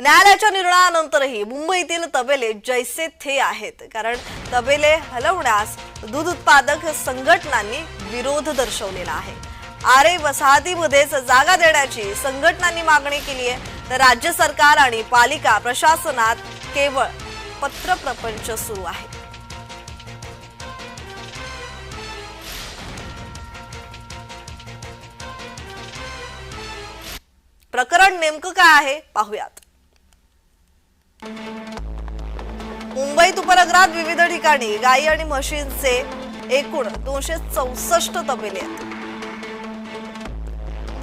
न्यायालयाच्या निर्णयानंतरही मुंबईतील तबेले जैसे थे आहेत. कारण तबेले हलवण्यास दूध उत्पादक संघटनांनी विरोध दर्शवलेला आहे. आरे वसाहतीमध्येच जागा देण्याची संघटनांनी मागणी केली आहे. तर राज्य सरकार आणि पालिका प्रशासनात केवळ पत्रप्रपंच सुरू आहे. प्रकरण नेमकं काय आहे? पाहूयात. मुंबईत उपनगरात विविध ठिकाणी गायी आणि म्हशींचे एकूण दोनशे चौसष्ट तबेले आहेत.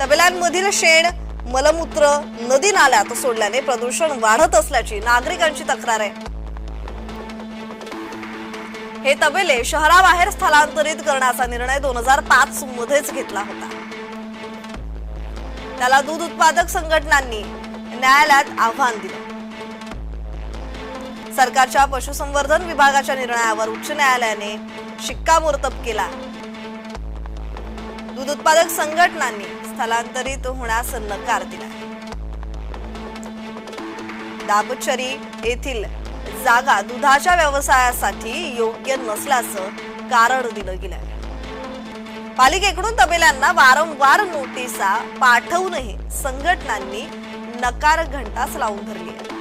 तबेल्यांमधील शेण मलमूत्र नदी नाल्यात सोडल्याने प्रदूषण वाढत असल्याची नागरिकांची तक्रार आहे. हे तबेले शहराबाहेर स्थलांतरित करण्याचा निर्णय दोन हजार पाच मध्येच घेतला होता. त्याला दूध उत्पादक संघटनांनी न्यायालयात आव्हान दिलं. सरकारच्या पशुसंवर्धन विभागाच्या निर्णयावर उच्च न्यायालयाने शिक्कामोर्तब केला. दूध उत्पादक संघटनांनी स्थलांतरित होण्यास नकार दिला. दाबचरी येथील जागा दुधाच्या व्यवसायासाठी योग्य नसल्याचं कारण दिलं गेलं पालिकेकडून तबेल्यांना वारंवार नोटिसा पाठवूनही संघटनांनी नकार घंटाच लावून धरली आहे.